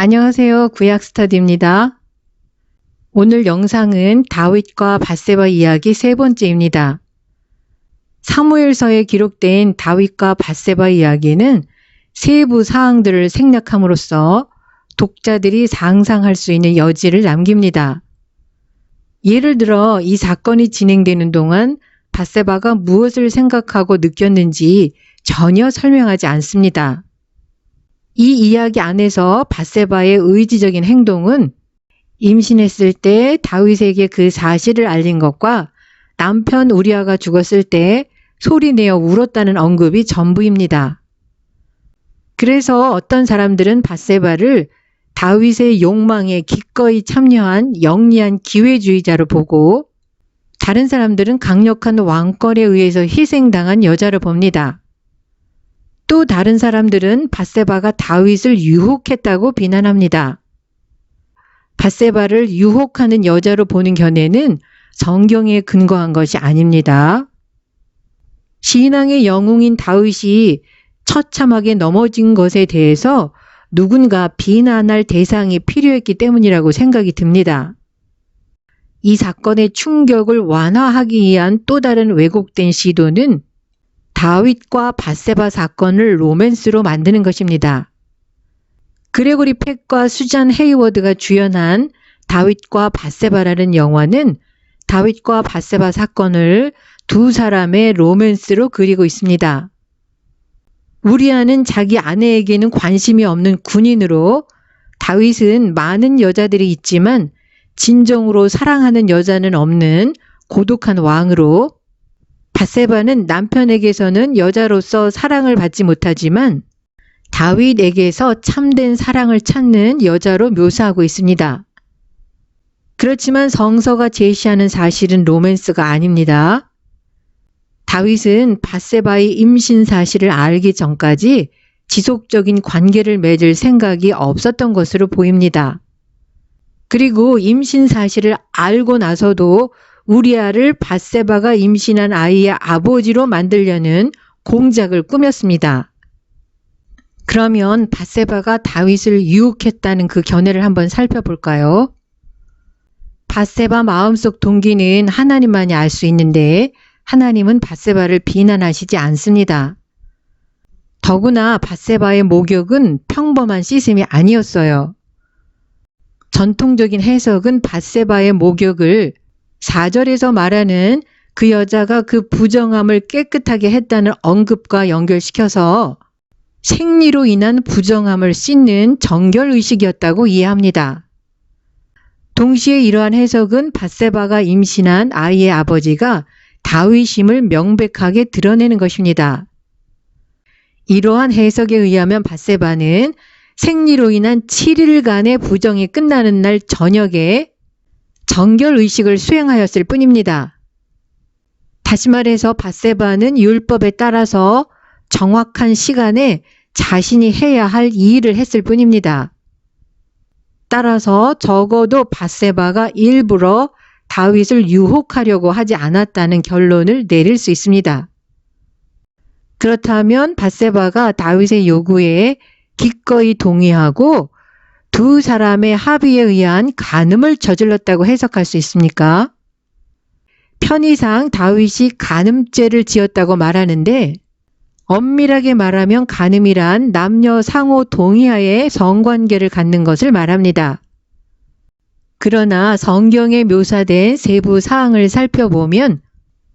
안녕하세요. 구약 스터디입니다. 오늘 영상은 다윗과 바세바 이야기 세 번째입니다. 사무엘서에 기록된 다윗과 바세바 이야기는 세부 사항들을 생략함으로써 독자들이 상상할 수 있는 여지를 남깁니다. 예를 들어 이 사건이 진행되는 동안 바세바가 무엇을 생각하고 느꼈는지 전혀 설명하지 않습니다. 이 이야기 안에서 바세바의 의지적인 행동은 임신했을 때 다윗에게 그 사실을 알린 것과 남편 우리아가 죽었을 때 소리내어 울었다는 언급이 전부입니다. 그래서 어떤 사람들은 바세바를 다윗의 욕망에 기꺼이 참여한 영리한 기회주의자로 보고 다른 사람들은 강력한 왕권에 의해서 희생당한 여자로 봅니다. 또 다른 사람들은 바세바가 다윗을 유혹했다고 비난합니다. 바세바를 유혹하는 여자로 보는 견해는 성경에 근거한 것이 아닙니다. 신앙의 영웅인 다윗이 처참하게 넘어진 것에 대해서 누군가 비난할 대상이 필요했기 때문이라고 생각이 듭니다. 이 사건의 충격을 완화하기 위한 또 다른 왜곡된 시도는 다윗과 바세바 사건을 로맨스로 만드는 것입니다. 그레고리 팩과 수잔 헤이워드가 주연한 다윗과 바세바라는 영화는 다윗과 바세바 사건을 두 사람의 로맨스로 그리고 있습니다. 우리아는 자기 아내에게는 관심이 없는 군인으로 다윗은 많은 여자들이 있지만 진정으로 사랑하는 여자는 없는 고독한 왕으로 바세바는 남편에게서는 여자로서 사랑을 받지 못하지만 다윗에게서 참된 사랑을 찾는 여자로 묘사하고 있습니다. 그렇지만 성서가 제시하는 사실은 로맨스가 아닙니다. 다윗은 바세바의 임신 사실을 알기 전까지 지속적인 관계를 맺을 생각이 없었던 것으로 보입니다. 그리고 임신 사실을 알고 나서도 우리아를 바세바가 임신한 아이의 아버지로 만들려는 공작을 꾸몄습니다. 그러면 바세바가 다윗을 유혹했다는 그 견해를 한번 살펴볼까요? 바세바 마음속 동기는 하나님만이 알 수 있는데 하나님은 바세바를 비난하시지 않습니다. 더구나 바세바의 목욕은 평범한 씻음이 아니었어요. 전통적인 해석은 바세바의 목욕을 4절에서 말하는 그 여자가 그 부정함을 깨끗하게 했다는 언급과 연결시켜서 생리로 인한 부정함을 씻는 정결의식이었다고 이해합니다. 동시에 이러한 해석은 바세바가 임신한 아이의 아버지가 다윗임을 명백하게 드러내는 것입니다. 이러한 해석에 의하면 바세바는 생리로 인한 7일간의 부정이 끝나는 날 저녁에 정결의식을 수행하였을 뿐입니다. 다시 말해서 바세바는 율법에 따라서 정확한 시간에 자신이 해야 할 일을 했을 뿐입니다. 따라서 적어도 바세바가 일부러 다윗을 유혹하려고 하지 않았다는 결론을 내릴 수 있습니다. 그렇다면 바세바가 다윗의 요구에 기꺼이 동의하고 두 사람의 합의에 의한 간음을 저질렀다고 해석할 수 있습니까? 편의상 다윗이 간음죄를 지었다고 말하는데 엄밀하게 말하면 간음이란 남녀 상호 동의하에 성관계를 갖는 것을 말합니다. 그러나 성경에 묘사된 세부 사항을 살펴보면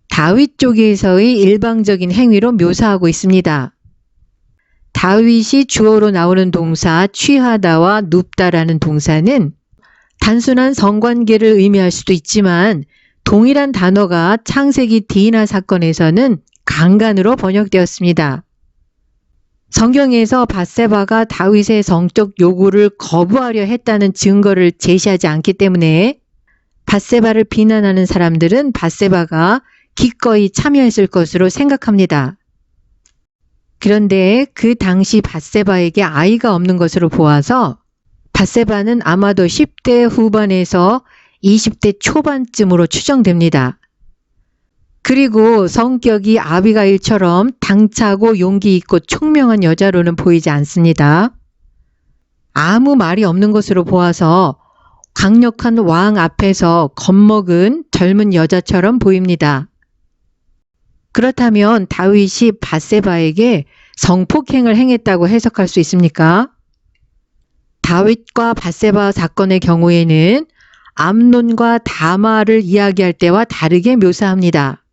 다윗 쪽에서의 일방적인 행위로 묘사하고 있습니다. 다윗이 주어로 나오는 동사 취하다와 눕다라는 동사는 단순한 성관계를 의미할 수도 있지만 동일한 단어가 창세기 디나 사건에서는 강간으로 번역되었습니다. 성경에서 바세바가 다윗의 성적 요구를 거부하려 했다는 증거를 제시하지 않기 때문에 바세바를 비난하는 사람들은 바세바가 기꺼이 참여했을 것으로 생각합니다. 그런데 그 당시 바세바에게 아이가 없는 것으로 보아서 바세바는 아마도 10대 후반에서 20대 초반쯤으로 추정됩니다. 그리고 성격이 아비가일처럼 당차고 용기 있고 총명한 여자로는 보이지 않습니다. 아무 말이 없는 것으로 보아서 강력한 왕 앞에서 겁먹은 젊은 여자처럼 보입니다. 그렇다면 다윗이 바세바에게 성폭행을 행했다고 해석할 수 있습니까? 다윗과 바세바 사건의 경우에는 암논과 다말을 이야기할 때와 다르게 묘사합니다.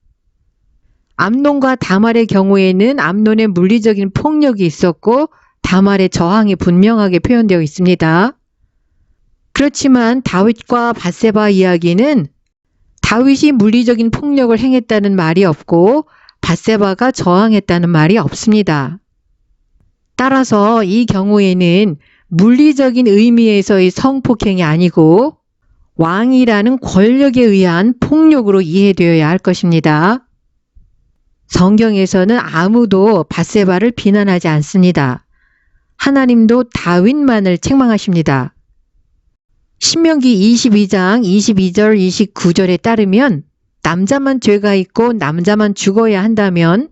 암논과 다말의 경우에는 암논의 물리적인 폭력이 있었고 다말의 저항이 분명하게 표현되어 있습니다. 그렇지만 다윗과 바세바 이야기는 다윗이 물리적인 폭력을 행했다는 말이 없고 바세바가 저항했다는 말이 없습니다. 따라서 이 경우에는 물리적인 의미에서의 성폭행이 아니고 왕이라는 권력에 의한 폭력으로 이해되어야 할 것입니다. 성경에서는 아무도 바세바를 비난하지 않습니다. 하나님도 다윗만을 책망하십니다. 신명기 22장 22절 29절에 따르면 남자만 죄가 있고 남자만 죽어야 한다면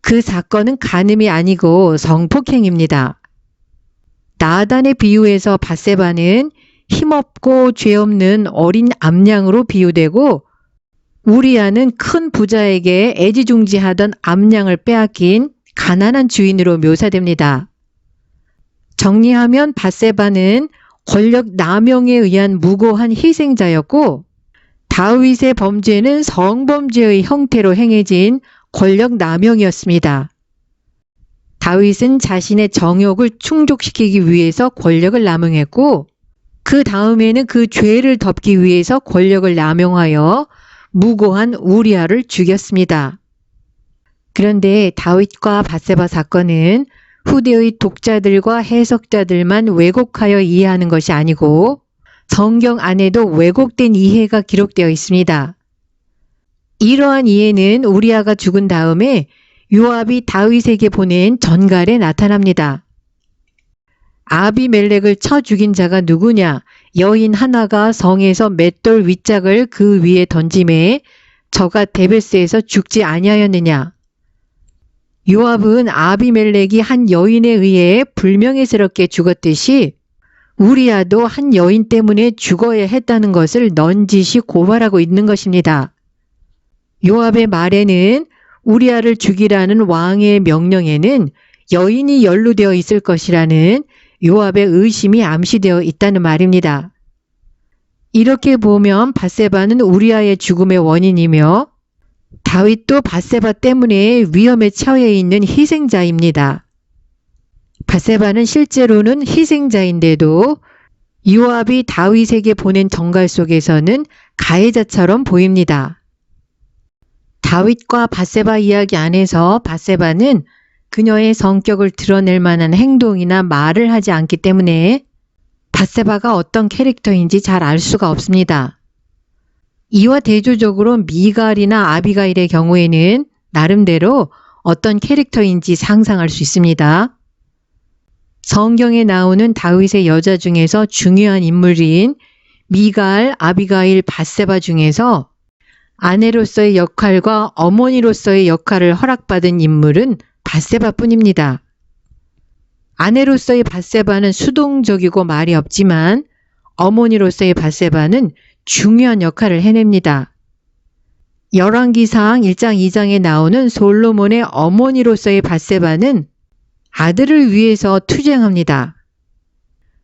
그 사건은 간음이 아니고 성폭행입니다. 나단의 비유에서 바세바는 힘없고 죄 없는 어린 암양으로 비유되고 우리아는 큰 부자에게 애지중지하던 암양을 빼앗긴 가난한 주인으로 묘사됩니다. 정리하면 바세바는 권력 남용에 의한 무고한 희생자였고 다윗의 범죄는 성범죄의 형태로 행해진 권력 남용이었습니다. 다윗은 자신의 정욕을 충족시키기 위해서 권력을 남용했고 그 다음에는 그 죄를 덮기 위해서 권력을 남용하여 무고한 우리아를 죽였습니다. 그런데 다윗과 바세바 사건은 후대의 독자들과 해석자들만 왜곡하여 이해하는 것이 아니고 성경 안에도 왜곡된 이해가 기록되어 있습니다. 이러한 이해는 우리아가 죽은 다음에 요압이 다윗에게 보낸 전갈에 나타납니다. 아비멜렉을 쳐 죽인 자가 누구냐? 여인 하나가 성에서 맷돌 윗짝을 그 위에 던짐에 저가 데베스에서 죽지 아니하였느냐? 요압은 아비멜렉이 한 여인에 의해 불명예스럽게 죽었듯이 우리아도 한 여인 때문에 죽어야 했다는 것을 넌지시 고발하고 있는 것입니다. 요압의 말에는 우리아를 죽이라는 왕의 명령에는 여인이 연루되어 있을 것이라는 요압의 의심이 암시되어 있다는 말입니다. 이렇게 보면 바세바는 우리아의 죽음의 원인이며 다윗도 바세바 때문에 위험에 처해 있는 희생자입니다. 바세바는 실제로는 희생자인데도 요압이 다윗에게 보낸 정갈 속에서는 가해자처럼 보입니다. 다윗과 바세바 이야기 안에서 바세바는 그녀의 성격을 드러낼 만한 행동이나 말을 하지 않기 때문에 바세바가 어떤 캐릭터인지 잘 알 수가 없습니다. 이와 대조적으로 미갈이나 아비가일의 경우에는 나름대로 어떤 캐릭터인지 상상할 수 있습니다. 성경에 나오는 다윗의 여자 중에서 중요한 인물인 미갈, 아비가일, 바세바 중에서 아내로서의 역할과 어머니로서의 역할을 허락받은 인물은 바세바뿐입니다. 아내로서의 바세바는 수동적이고 말이 없지만 어머니로서의 바세바는 중요한 역할을 해냅니다. 열왕기상 1장 2장에 나오는 솔로몬의 어머니로서의 바세바는 아들을 위해서 투쟁합니다.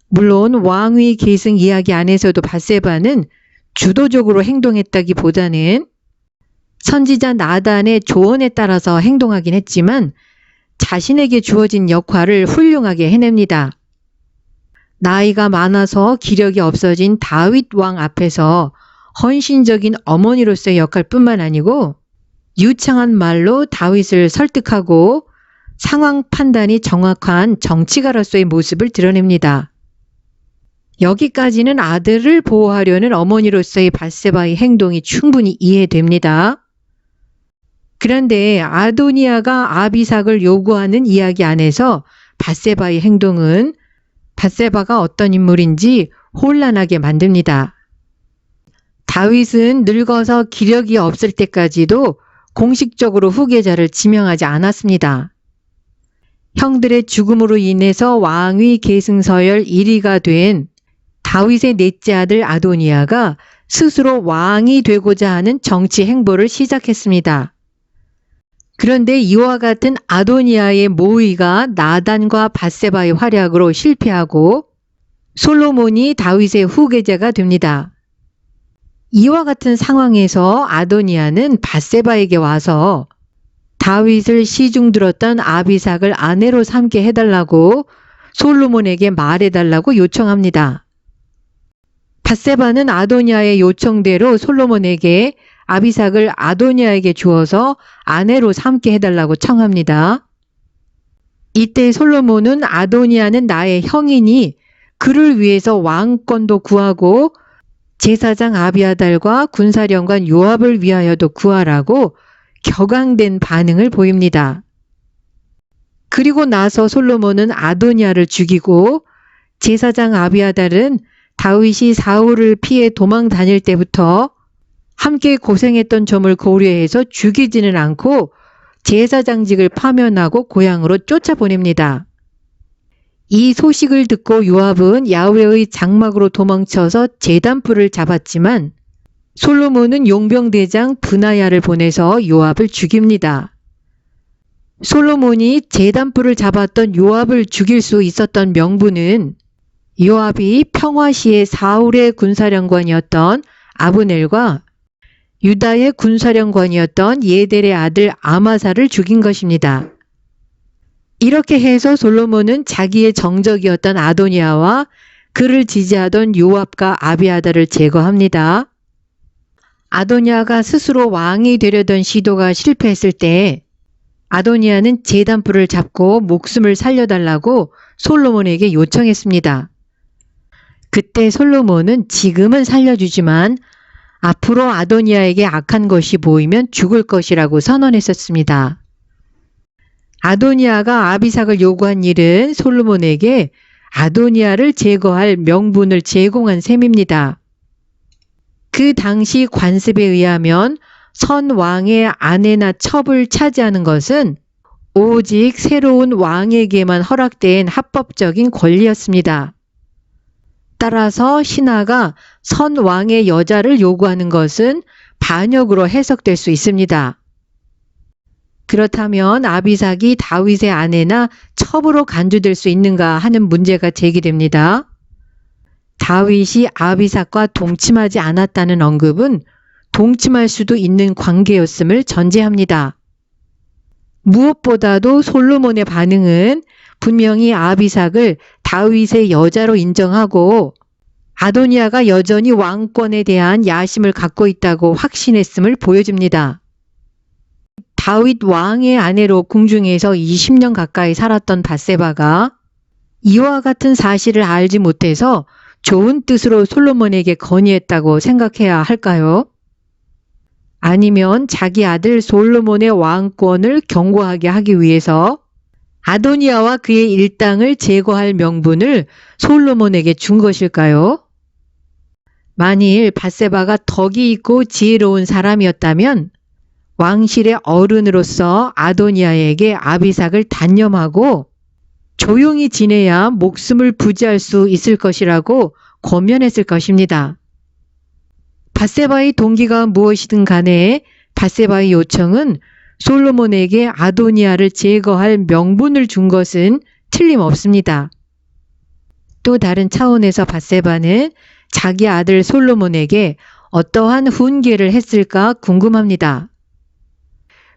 물론 왕위 계승 이야기 안에서도 바세바는 주도적으로 행동했다기보다는 선지자 나단의 조언에 따라서 행동하긴 했지만 자신에게 주어진 역할을 훌륭하게 해냅니다. 나이가 많아서 기력이 없어진 다윗 왕 앞에서 헌신적인 어머니로서의 역할뿐만 아니고 유창한 말로 다윗을 설득하고 상황 판단이 정확한 정치가로서의 모습을 드러냅니다. 여기까지는 아들을 보호하려는 어머니로서의 바세바의 행동이 충분히 이해됩니다. 그런데 아도니아가 아비삭을 요구하는 이야기 안에서 바세바의 행동은 바세바가 어떤 인물인지 혼란하게 만듭니다. 다윗은 늙어서 기력이 없을 때까지도 공식적으로 후계자를 지명하지 않았습니다. 형들의 죽음으로 인해서 왕위 계승 서열 1위가 된 다윗의 넷째 아들 아도니아가 스스로 왕이 되고자 하는 정치 행보를 시작했습니다. 그런데 이와 같은 아도니아의 모의가 나단과 바세바의 활약으로 실패하고 솔로몬이 다윗의 후계자가 됩니다. 이와 같은 상황에서 아도니아는 바세바에게 와서 다윗을 시중 들었던 아비삭을 아내로 삼게 해달라고 솔로몬에게 말해달라고 요청합니다. 바세바는 아도니아의 요청대로 솔로몬에게 아비삭을 아도니아에게 주어서 아내로 삼게 해달라고 청합니다. 이때 솔로몬은 아도니아는 나의 형이니 그를 위해서 왕권도 구하고 제사장 아비아달과 군사령관 요압을 위하여도 구하라고 격앙된 반응을 보입니다. 그리고 나서 솔로몬은 아도니아를 죽이고 제사장 아비아달은 다윗이 사울을 피해 도망 다닐 때부터 함께 고생했던 점을 고려해서 죽이지는 않고 제사장직을 파면하고 고향으로 쫓아보냅니다. 이 소식을 듣고 요압은 야훼의 장막으로 도망쳐서 제단불을 잡았지만 솔로몬은 용병대장 브나야를 보내서 요압을 죽입니다. 솔로몬이 제단불을 잡았던 요압을 죽일 수 있었던 명분은 요압이 평화시의 사울의 군사령관이었던 아브넬과 유다의 군사령관이었던 예델의 아들 아마사를 죽인 것입니다. 이렇게 해서 솔로몬은 자기의 정적이었던 아도니아와 그를 지지하던 요압과 아비아다를 제거합니다. 아도니아가 스스로 왕이 되려던 시도가 실패했을 때 아도니아는 제단불을 잡고 목숨을 살려달라고 솔로몬에게 요청했습니다. 그때 솔로몬은 지금은 살려주지만 앞으로 아도니아에게 악한 것이 보이면 죽을 것이라고 선언했었습니다. 아도니아가 아비삭을 요구한 일은 솔로몬에게 아도니아를 제거할 명분을 제공한 셈입니다. 그 당시 관습에 의하면 선 왕의 아내나 첩을 차지하는 것은 오직 새로운 왕에게만 허락된 합법적인 권리였습니다. 따라서 신하가 선 왕의 여자를 요구하는 것은 반역으로 해석될 수 있습니다. 그렇다면 아비삭이 다윗의 아내나 첩으로 간주될 수 있는가 하는 문제가 제기됩니다. 다윗이 아비삭과 동침하지 않았다는 언급은 동침할 수도 있는 관계였음을 전제합니다. 무엇보다도 솔로몬의 반응은 분명히 아비삭을 다윗의 여자로 인정하고 아도니아가 여전히 왕권에 대한 야심을 갖고 있다고 확신했음을 보여줍니다. 다윗 왕의 아내로 궁중에서 20년 가까이 살았던 바세바가 이와 같은 사실을 알지 못해서 좋은 뜻으로 솔로몬에게 건의했다고 생각해야 할까요? 아니면 자기 아들 솔로몬의 왕권을 경고하게 하기 위해서 아도니아와 그의 일당을 제거할 명분을 솔로몬에게 준 것일까요? 만일 바세바가 덕이 있고 지혜로운 사람이었다면 왕실의 어른으로서 아도니아에게 아비삭을 단념하고 조용히 지내야 목숨을 부지할 수 있을 것이라고 권면했을 것입니다. 바세바의 동기가 무엇이든 간에 바세바의 요청은 솔로몬에게 아도니아를 제거할 명분을 준 것은 틀림없습니다. 또 다른 차원에서 바세바는 자기 아들 솔로몬에게 어떠한 훈계를 했을까 궁금합니다.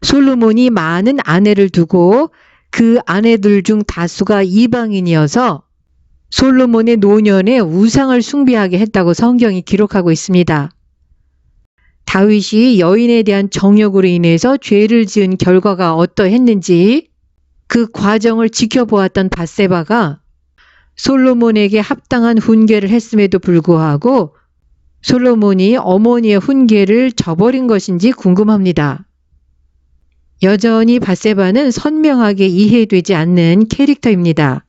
솔로몬이 많은 아내를 두고 그 아내들 중 다수가 이방인이어서 솔로몬의 노년에 우상을 숭배하게 했다고 성경이 기록하고 있습니다. 다윗이 여인에 대한 정욕으로 인해서 죄를 지은 결과가 어떠했는지 그 과정을 지켜보았던 바세바가 솔로몬에게 합당한 훈계를 했음에도 불구하고 솔로몬이 어머니의 훈계를 저버린 것인지 궁금합니다. 여전히 바세바는 선명하게 이해되지 않는 캐릭터입니다.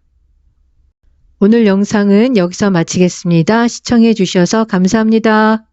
오늘 영상은 여기서 마치겠습니다. 시청해 주셔서 감사합니다.